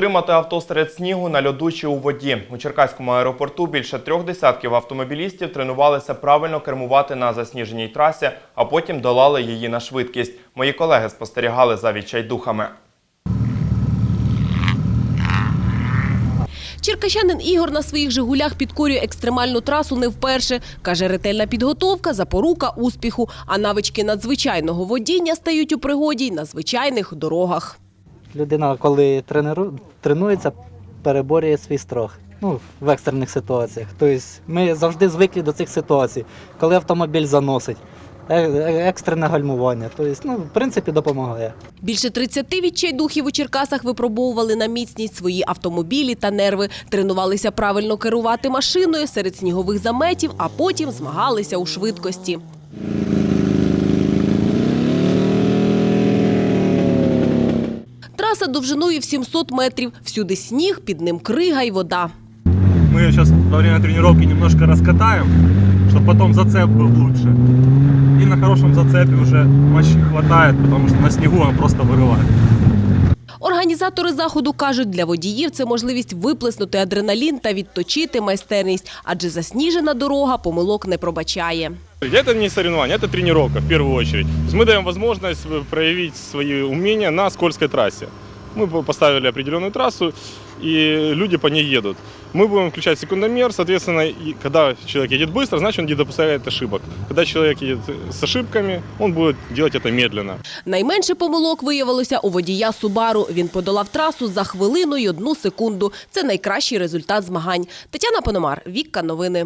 Втримати авто серед снігу на льоду чи у воді. У Черкаському аеропорту більше трьох десятків автомобілістів тренувалися правильно кермувати на засніженій трасі, а потім долали її на швидкість. Мої колеги спостерігали за відчайдухами. Черкащанин Ігор на своїх «Жигулях» підкорює екстремальну трасу не вперше. Каже, ретельна підготовка – запорука успіху, а навички надзвичайного водіння стають у пригоді й на звичайних дорогах. Людина, коли тренеру... тренується, переборює свій страх. Ну, в екстрених ситуаціях. Тобто ми завжди звикли до цих ситуацій, коли автомобіль заносить, е- е- екстрене гальмування. Тобто, ну, в принципі, допомагає. Більше 30 відчайдухів у Черкасах випробовували на міцність свої автомобілі та нерви, тренувалися правильно керувати машиною серед снігових заметів, а потім змагалися у швидкості. Траса довжиною в 700 метрів, всюди сніг, під ним крига й вода. Мы ее сейчас во время тренировки немножко раскатаем, чтобы потом зацеп был лучше. И на хорошем зацепе уже мощи хватает, потому что на снегу он просто вырывает. Організатори заходу кажуть, для водіїв це можливість виплеснути адреналін та відточити майстерність, адже засніжена дорога помилок не пробачає. Это не соревнование, это тренировка в первую очередь. То есть мы даем возможность э, проявить свои умения на скользкой трассе. Мы по- поставили определенную трассу, и люди по ней едут. Мы будем включать секундомер, соответственно, и когда человек едет быстро, значит он не допускает ошибок. Когда человек едет э, с ошибками, он будет делать это медленно. Найменше помилок виявилося у водія Субару. Він подолав трасу за хвилину й одну секунду. Це найкращий результат змагань. Тетяна Пономар, Вікка Новини.